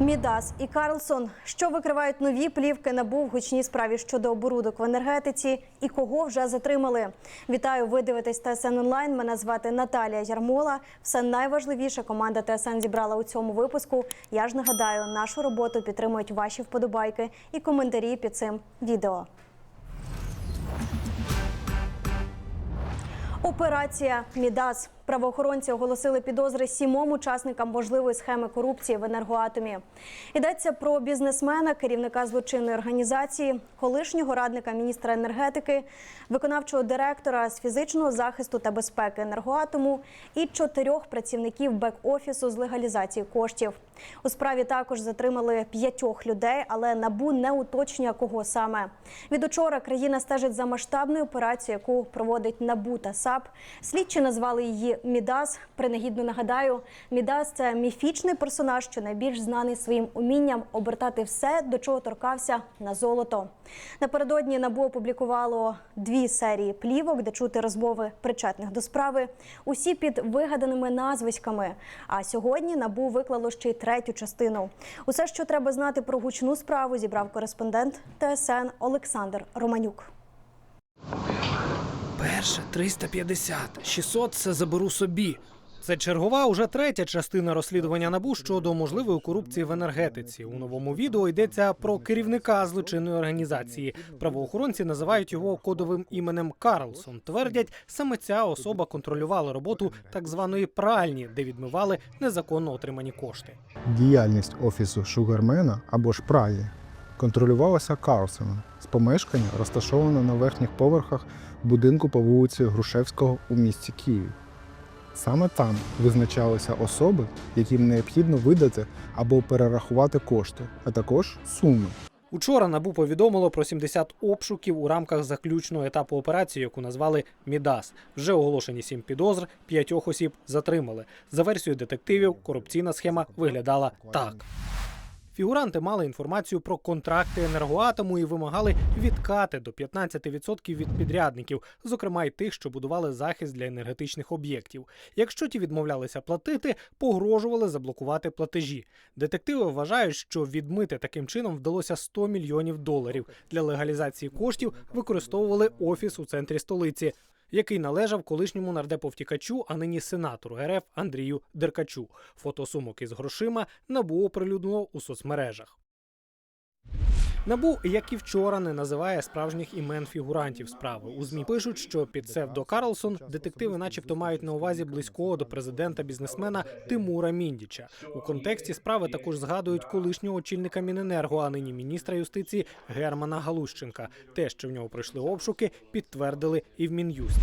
Мідас і Карлсон, що викривають нові плівки НАБУ в гучній справі щодо оборудок в енергетиці і кого вже затримали. Вітаю, ви дивитесь ТСН онлайн. Мене звати Наталія Ярмола. Все найважливіше команда ТСН зібрала у цьому випуску. Я ж нагадаю, нашу роботу підтримують ваші вподобайки і коментарі під цим відео. Операція Мідас. Правоохоронці оголосили підозри сімом учасникам можливої схеми корупції в енергоатомі. Йдеться про бізнесмена, керівника злочинної організації, колишнього радника міністра енергетики, виконавчого директора з фізичного захисту та безпеки енергоатому і чотирьох працівників бек-офісу з легалізації коштів. У справі також затримали п'ятьох людей, але набу не уточнює, кого саме. Від учора країна стежить за масштабною операцією, яку проводить НАБУ та САП. Слідчі назвали її Мідас. Принагідно нагадаю, Мідас це міфічний персонаж, що найбільш знаний своїм умінням обертати все, до чого торкався на золото. Напередодні НАБУ опублікувало дві серії плівок, де чути розмови причетних до справи. Усі під вигаданими назвиськами. А сьогодні НАБУ виклало ще й третю частину. Усе, що треба знати про гучну справу, зібрав кореспондент ТСН Олександр Романюк. Перше 350, 600 – це заберу собі. Це чергова уже третя частина розслідування набу щодо можливої корупції в енергетиці. У новому відео йдеться про керівника злочинної організації. Правоохоронці називають його кодовим іменем Карлсон. Твердять, саме ця особа контролювала роботу так званої пральні, де відмивали незаконно отримані кошти. Діяльність офісу Шугармена або ж Праї контролювалася Карлсоном з помешкання, розташованого на верхніх поверхах будинку по вулиці Грушевського у місті Києві. Саме там визначалися особи, яким необхідно видати або перерахувати кошти, а також суми. Учора набу повідомило про 70 обшуків у рамках заключного етапу операції, яку назвали Мідас. Вже оголошені сім підозр, п'ятьох осіб затримали. За версією детективів, корупційна схема виглядала так. Фігуранти мали інформацію про контракти енергоатому і вимагали відкати до 15% від підрядників, зокрема й тих, що будували захист для енергетичних об'єктів. Якщо ті відмовлялися платити, погрожували заблокувати платежі. Детективи вважають, що відмити таким чином вдалося 100 мільйонів доларів. Для легалізації коштів використовували офіс у центрі столиці. Який належав колишньому нардепу втікачу, а нині сенатору РФ Андрію Деркачу. Фото сумок із грошима набу оприлюднило у соцмережах. Набу, як і вчора, не називає справжніх імен фігурантів справи. У змі пишуть, що під псевдо Карлсон детективи, начебто, мають на увазі близького до президента бізнесмена Тимура Міндіча. У контексті справи також згадують колишнього очільника Міненерго, а нині міністра юстиції Германа Галущенка. Те, що в нього пройшли обшуки, підтвердили і в Мін'юсті.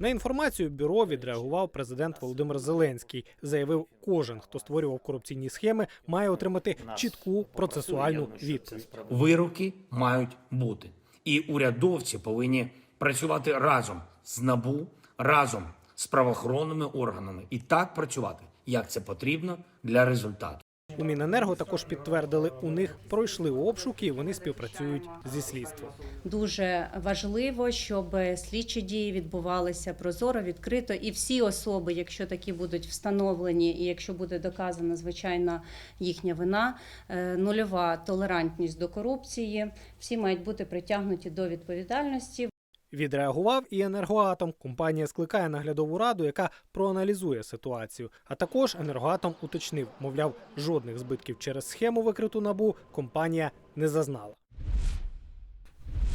На інформацію бюро відреагував президент Володимир Зеленський. Заявив, кожен, хто створював корупційні схеми, має отримати чітку процесуальну відповідь. Вироки мають бути. І урядовці повинні працювати разом з НАБУ, разом з правоохоронними органами і так працювати, як це потрібно для результату. У Міненерго також підтвердили, у них пройшли обшуки, і вони співпрацюють зі слідством. Дуже важливо, щоб слідчі дії відбувалися прозоро, відкрито, і всі особи, якщо такі будуть встановлені, і якщо буде доказана звичайно їхня вина, е, нульова толерантність до корупції, всі мають бути притягнуті до відповідальності. Відреагував і енергоатом. Компанія скликає наглядову раду, яка проаналізує ситуацію. А також енергоатом уточнив, мовляв, жодних збитків через схему викриту набу компанія не зазнала.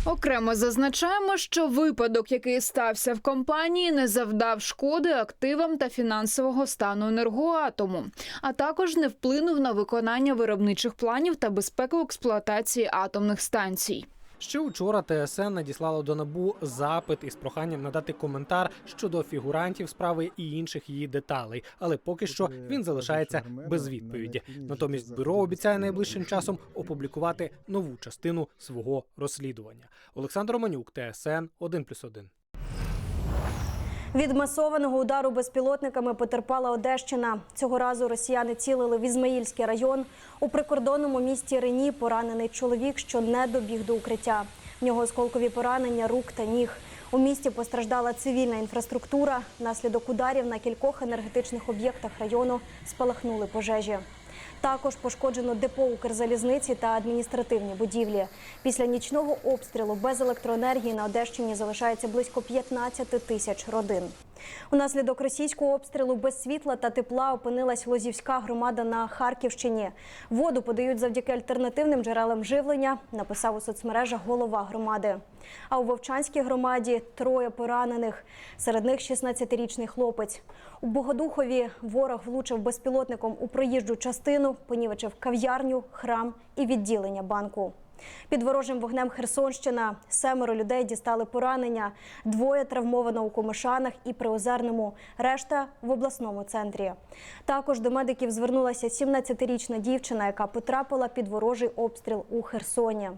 Окремо зазначаємо, що випадок, який стався в компанії, не завдав шкоди активам та фінансового стану енергоатому, а також не вплинув на виконання виробничих планів та безпеку експлуатації атомних станцій. Ще вчора ТСН надіслало до набу запит із проханням надати коментар щодо фігурантів справи і інших її деталей, але поки що він залишається без відповіді. Натомість бюро обіцяє найближчим часом опублікувати нову частину свого розслідування. Олександр Романюк, ТСН 1+,1. Від масованого удару безпілотниками потерпала Одещина. Цього разу росіяни цілили в Ізмаїльський район. У прикордонному місті Рені поранений чоловік, що не добіг до укриття. В нього осколкові поранення рук та ніг. У місті постраждала цивільна інфраструктура. Внаслідок ударів на кількох енергетичних об'єктах району спалахнули пожежі. Також пошкоджено депо Укрзалізниці та адміністративні будівлі. Після нічного обстрілу без електроенергії на Одещині залишається близько 15 тисяч родин. Унаслідок російського обстрілу без світла та тепла опинилась Лозівська громада на Харківщині. Воду подають завдяки альтернативним джерелам живлення, написав у соцмережах голова громади. А у Вовчанській громаді троє поранених. Серед них 16-річний хлопець. У Богодухові ворог влучив безпілотником у проїжджу частину, понівечив кав'ярню, храм і відділення банку. Під ворожим вогнем Херсонщина семеро людей дістали поранення. Двоє травмовано у Комишанах і Приозерному, решта в обласному центрі. Також до медиків звернулася 17-річна дівчина, яка потрапила під ворожий обстріл у Херсоні.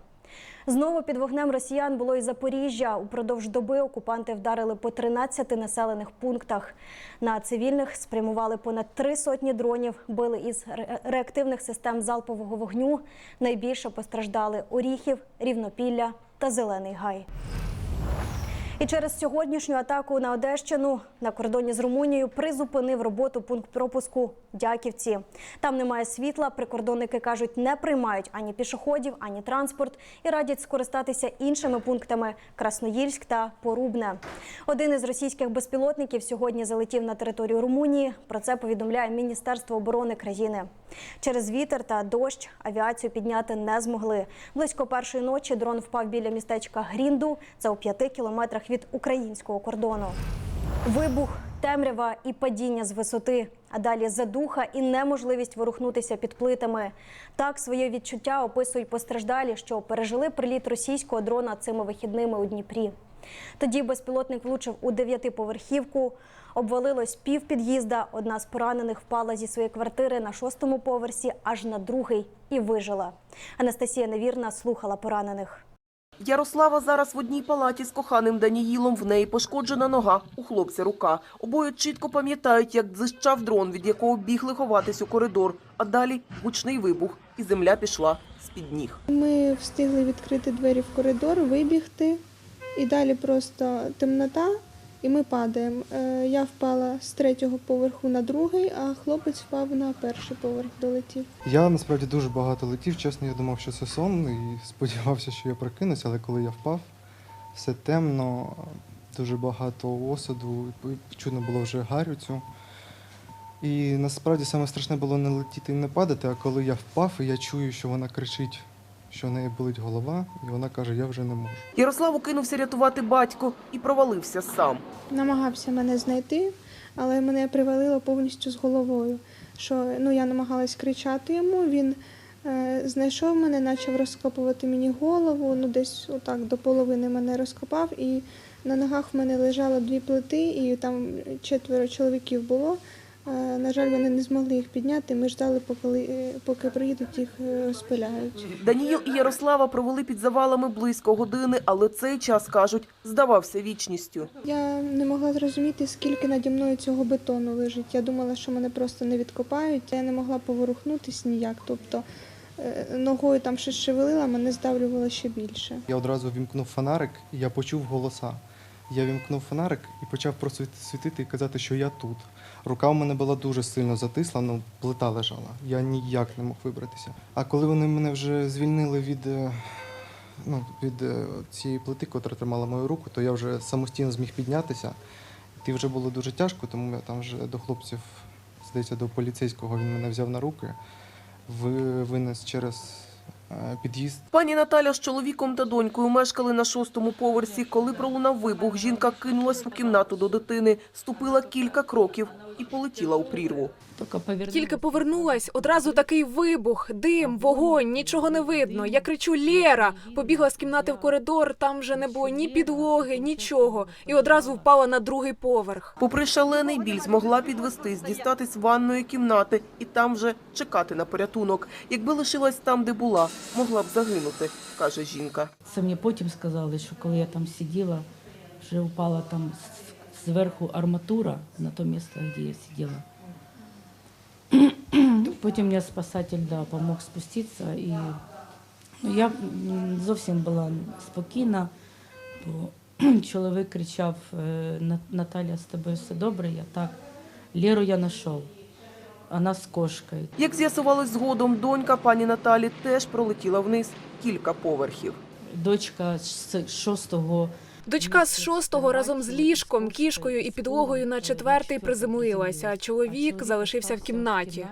Знову під вогнем росіян було і Запоріжжя. Упродовж доби окупанти вдарили по 13 населених пунктах. На цивільних спрямували понад три сотні дронів, били із реактивних систем залпового вогню. Найбільше постраждали Оріхів, Рівнопілля та Зелений Гай. І через сьогоднішню атаку на Одещину на кордоні з Румунією призупинив роботу пункт пропуску Дяківці. Там немає світла. Прикордонники кажуть, не приймають ані пішоходів, ані транспорт і радять скористатися іншими пунктами Красноїльськ та Порубне. Один із російських безпілотників сьогодні залетів на територію Румунії. Про це повідомляє Міністерство оборони країни. Через вітер та дощ авіацію підняти не змогли. Близько першої ночі дрон впав біля містечка Грінду. Це у п'яти кілометрах від українського кордону. Вибух, темрява і падіння з висоти, а далі задуха і неможливість ворухнутися під плитами. Так своє відчуття описують постраждалі, що пережили приліт російського дрона цими вихідними у Дніпрі. Тоді безпілотник влучив у дев'ятиповерхівку. Обвалилось пів під'їзда. Одна з поранених впала зі своєї квартири на шостому поверсі, аж на другий і вижила. Анастасія Невірна слухала поранених. Ярослава зараз в одній палаті з коханим Даніїлом. В неї пошкоджена нога, у хлопця рука. Обоє чітко пам'ятають, як дзищав дрон, від якого бігли ховатись у коридор. А далі гучний вибух, і земля пішла з-під ніг. Ми встигли відкрити двері в коридор, вибігти, і далі просто темнота, і ми падаємо. Е, Я впала з третього поверху на другий, а хлопець впав на перший поверх, долетів. Я насправді дуже багато летів, чесно, я думав, що це сон і сподівався, що я прокинусь, але коли я впав, все темно, дуже багато осаду, і чутно було вже гарю цю. І насправді саме страшне було не летіти і не падати, а коли я впав, і я чую, що вона кричить, що в неї болить голова, і вона каже, я вже не можу. Ярославу кинувся рятувати батько і провалився сам. Намагався мене знайти, але мене привалило повністю з головою. Що ну, я намагалась кричати йому, він е, знайшов мене, почав розкопувати мені голову, ну десь отак до половини мене розкопав, і на ногах в мене лежало дві плити, і там четверо чоловіків було. На жаль, вони не змогли їх підняти. Ми ждали, поки, е, поки приїдуть, їх е, розпиляють. Даніїл і Ярослава провели під завалами близько години, але цей час, кажуть, здавався вічністю. Я не могла зрозуміти, скільки наді мною цього бетону лежить. Я думала, що мене просто не відкопають. Я не могла поворухнутись ніяк. Тобто е, ногою там щось шевелила, мене здавлювало ще більше. Я одразу вімкнув фонарик, і я почув голоса. Я вімкнув фонарик і почав просто світити і казати, що я тут. Рука в мене була дуже сильно затисла, ну плита лежала. Я ніяк не мог вибратися. А коли вони мене вже звільнили від, е, ну, від е, цієї плити, котра тримала мою руку, то я вже самостійно зміг піднятися. І вже було дуже тяжко, тому я там вже до хлопців, здається, до поліцейського він мене взяв на руки, ви- винес через е, під'їзд. Пані Наталя з чоловіком та донькою мешкали на шостому поверсі. Коли пролунав вибух, жінка кинулась у кімнату до дитини, ступила кілька кроків і полетіла у прірву. Тільки повернулась, одразу такий вибух, дим, вогонь, нічого не видно. Я кричу Лєра! Побігла з кімнати в коридор, там вже не було ні підлоги, нічого. І одразу впала на другий поверх. Попри шалений біль, змогла підвестись, дістатись ванної кімнати і там вже чекати на порятунок. Якби лишилась там, де була, могла б загинути, каже жінка. Це мені потім сказали, що коли я там сиділа, вже упала там з- зверху арматура на то місце, де я сиділа. Потім мені спасатель да, спуститися. І ну, я зовсім була спокійна, бо чоловік кричав: е, Наталя, з тобою все добре, я так. Леру я знайшов. она с кошкой. Як з'ясувалось згодом, донька пані Наталі теж пролетіла вниз кілька поверхів. Дочка з шостого Дочка з шостого разом з ліжком, кішкою і підлогою на четвертий приземлилася. а Чоловік залишився в кімнаті.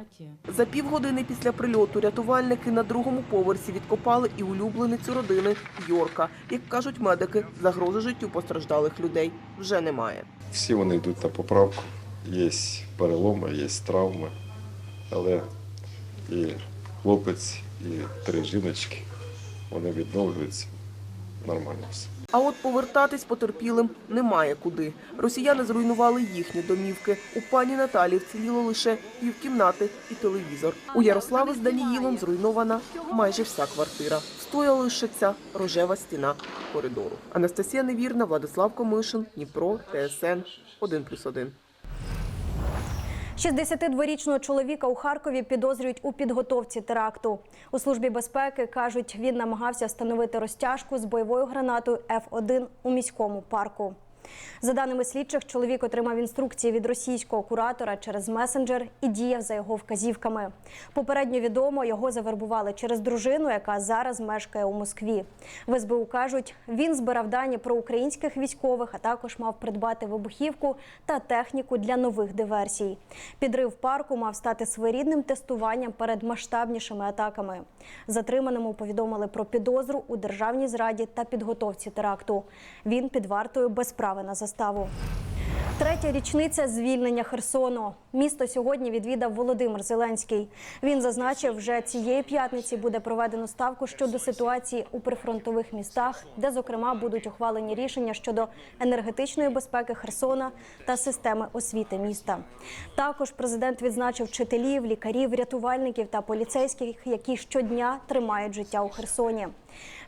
За півгодини після прильоту рятувальники на другому поверсі відкопали і улюбленицю родини Йорка. Як кажуть медики, загрози життю постраждалих людей вже немає. Всі вони йдуть на поправку. Є переломи, є травми, але і хлопець, і три жіночки, вони відновлюються нормально все. А от повертатись потерпілим немає куди. Росіяни зруйнували їхні домівки. У пані Наталі вціліло лише півкімнати і телевізор. У Ярослави з Даніїлом зруйнована майже вся квартира. Стоя лише ця рожева стіна коридору. Анастасія Невірна, Владислав Комишин, Дніпро, ТСН 1+,1. 62-річного чоловіка у Харкові підозрюють у підготовці теракту. У службі безпеки кажуть, він намагався встановити розтяжку з бойовою гранатою Ф1 у міському парку. За даними слідчих, чоловік отримав інструкції від російського куратора через месенджер і діяв за його вказівками. Попередньо відомо, його завербували через дружину, яка зараз мешкає у Москві. В СБУ кажуть, він збирав дані про українських військових, а також мав придбати вибухівку та техніку для нових диверсій. Підрив парку мав стати своєрідним тестуванням перед масштабнішими атаками. Затриманому повідомили про підозру у державній зраді та підготовці теракту. Він під вартою без права на заставу. Третя річниця звільнення Херсону. Місто сьогодні відвідав Володимир Зеленський. Він зазначив, вже цієї п'ятниці буде проведено ставку щодо ситуації у прифронтових містах, де, зокрема, будуть ухвалені рішення щодо енергетичної безпеки Херсона та системи освіти міста. Також президент відзначив вчителів, лікарів, рятувальників та поліцейських, які щодня тримають життя у Херсоні.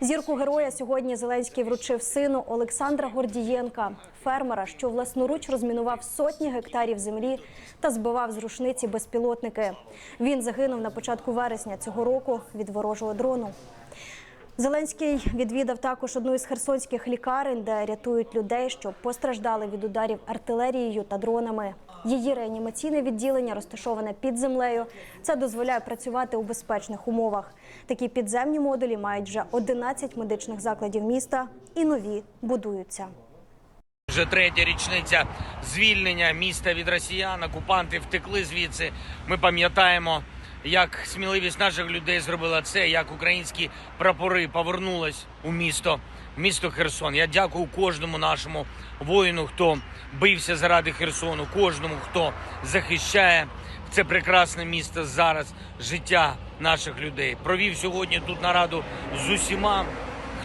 Зірку героя сьогодні Зеленський вручив сину Олександра Гордієнка, фермера, що власноруч розмінував сотні гектарів землі та збивав з рушниці безпілотники. Він загинув на початку вересня цього року від ворожого дрону. Зеленський відвідав також одну із херсонських лікарень, де рятують людей, що постраждали від ударів артилерією та дронами. Її реанімаційне відділення розташоване під землею. Це дозволяє працювати у безпечних умовах. Такі підземні модулі мають вже 11 медичних закладів міста і нові будуються. Вже третя річниця звільнення міста від росіян. Окупанти втекли звідси. Ми пам'ятаємо, як сміливість наших людей зробила це, як українські прапори повернулись у місто, місто Херсон. Я дякую кожному нашому воїну, хто бився заради Херсону, кожному, хто захищає це прекрасне місто зараз, життя наших людей. Провів сьогодні тут нараду з усіма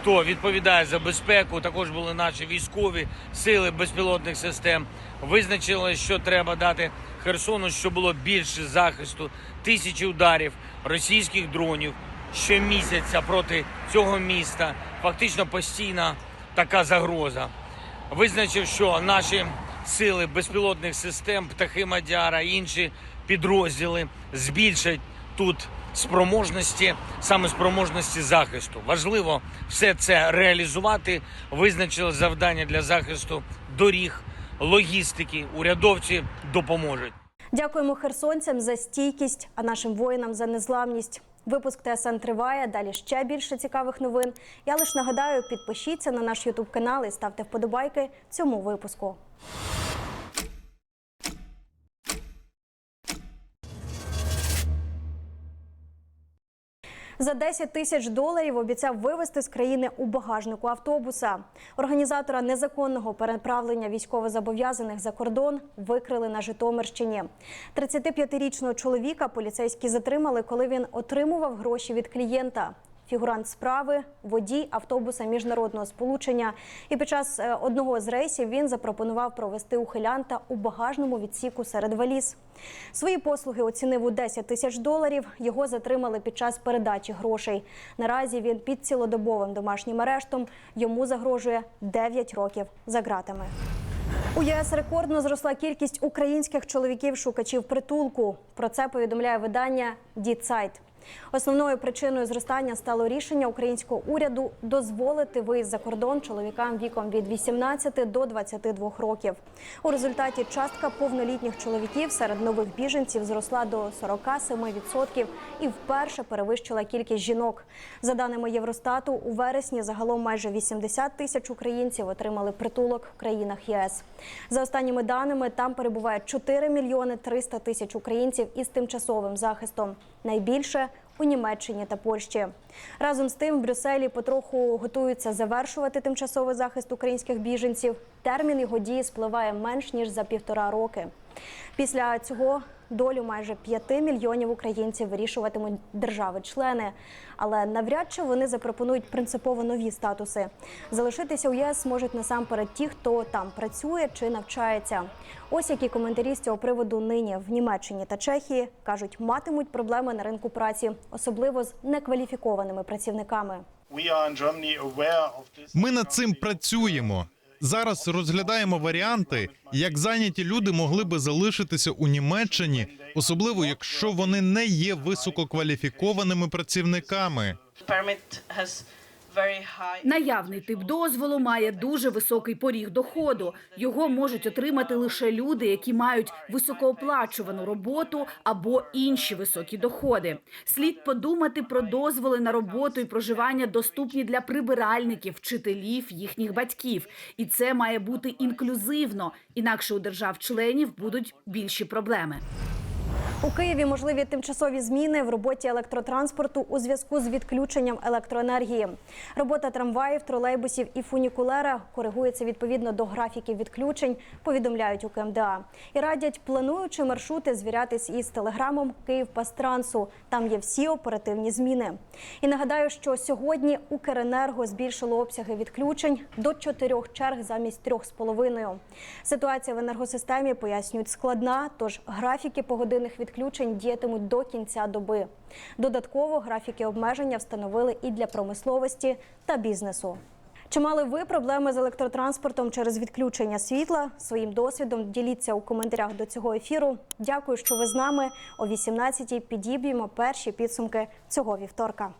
хто відповідає за безпеку. Також були наші військові сили безпілотних систем. Визначили, що треба дати Херсону, щоб було більше захисту, тисячі ударів російських дронів щомісяця проти цього міста. Фактично постійна така загроза. Визначив, що наші сили безпілотних систем, птахи Мадяра, інші підрозділи збільшать тут спроможності, саме спроможності захисту. Важливо все це реалізувати. Визначили завдання для захисту доріг, логістики. Урядовці допоможуть. Дякуємо херсонцям за стійкість, а нашим воїнам за незламність. Випуск ТСН триває. Далі ще більше цікавих новин. Я лише нагадаю, підпишіться на наш Ютуб канал і ставте вподобайки цьому випуску. За 10 тисяч доларів обіцяв вивезти з країни у багажнику автобуса. Організатора незаконного переправлення військовозобов'язаних за кордон викрили на Житомирщині. 35-річного чоловіка поліцейські затримали, коли він отримував гроші від клієнта. Фігурант справи, водій автобуса міжнародного сполучення. І під час е, одного з рейсів він запропонував провести ухилянта у багажному відсіку серед валіз. Свої послуги оцінив у 10 тисяч доларів. Його затримали під час передачі грошей. Наразі він під цілодобовим домашнім арештом. Йому загрожує 9 років за ґратами. У ЄС рекордно зросла кількість українських чоловіків-шукачів притулку. Про це повідомляє видання Дідсайт. Основною причиною зростання стало рішення українського уряду дозволити виїзд за кордон чоловікам віком від 18 до 22 років. У результаті частка повнолітніх чоловіків серед нових біженців зросла до 47% і вперше перевищила кількість жінок. За даними Євростату, у вересні загалом майже 80 тисяч українців отримали притулок в країнах ЄС. За останніми даними, там перебуває 4 мільйони 300 тисяч українців із тимчасовим захистом. Найбільше у Німеччині та Польщі. Разом з тим, в Брюсселі потроху готуються завершувати тимчасовий захист українських біженців. Термін його дії спливає менш ніж за півтора роки. Після цього долю майже 5 мільйонів українців вирішуватимуть держави-члени, але навряд чи вони запропонують принципово нові статуси. Залишитися у ЄС можуть насамперед ті, хто там працює чи навчається. Ось які коментарі з цього приводу нині в Німеччині та Чехії кажуть, матимуть проблеми на ринку праці, особливо з некваліфікованими працівниками. Ми над цим працюємо. Зараз розглядаємо варіанти, як зайняті люди могли би залишитися у Німеччині, особливо якщо вони не є висококваліфікованими працівниками. Наявний тип дозволу має дуже високий поріг доходу. Його можуть отримати лише люди, які мають високооплачувану роботу або інші високі доходи. Слід подумати про дозволи на роботу і проживання доступні для прибиральників, вчителів, їхніх батьків. І це має бути інклюзивно, інакше у держав-членів будуть більші проблеми. У Києві можливі тимчасові зміни в роботі електротранспорту у зв'язку з відключенням електроенергії. Робота трамваїв, тролейбусів і фунікулера коригується відповідно до графіків відключень. Повідомляють у КМДА і радять плануючи маршрути звірятись із телеграмом Київпастрансу. Там є всі оперативні зміни. І нагадаю, що сьогодні Укренерго збільшило обсяги відключень до чотирьох черг замість трьох з половиною. Ситуація в енергосистемі пояснюють складна, тож графіки погодинних відключень діятимуть до кінця доби. Додатково графіки обмеження встановили і для промисловості та бізнесу. Чи мали ви проблеми з електротранспортом через відключення світла? Своїм досвідом діліться у коментарях до цього ефіру. Дякую, що ви з нами. О 18-й підіб'ємо перші підсумки цього вівторка.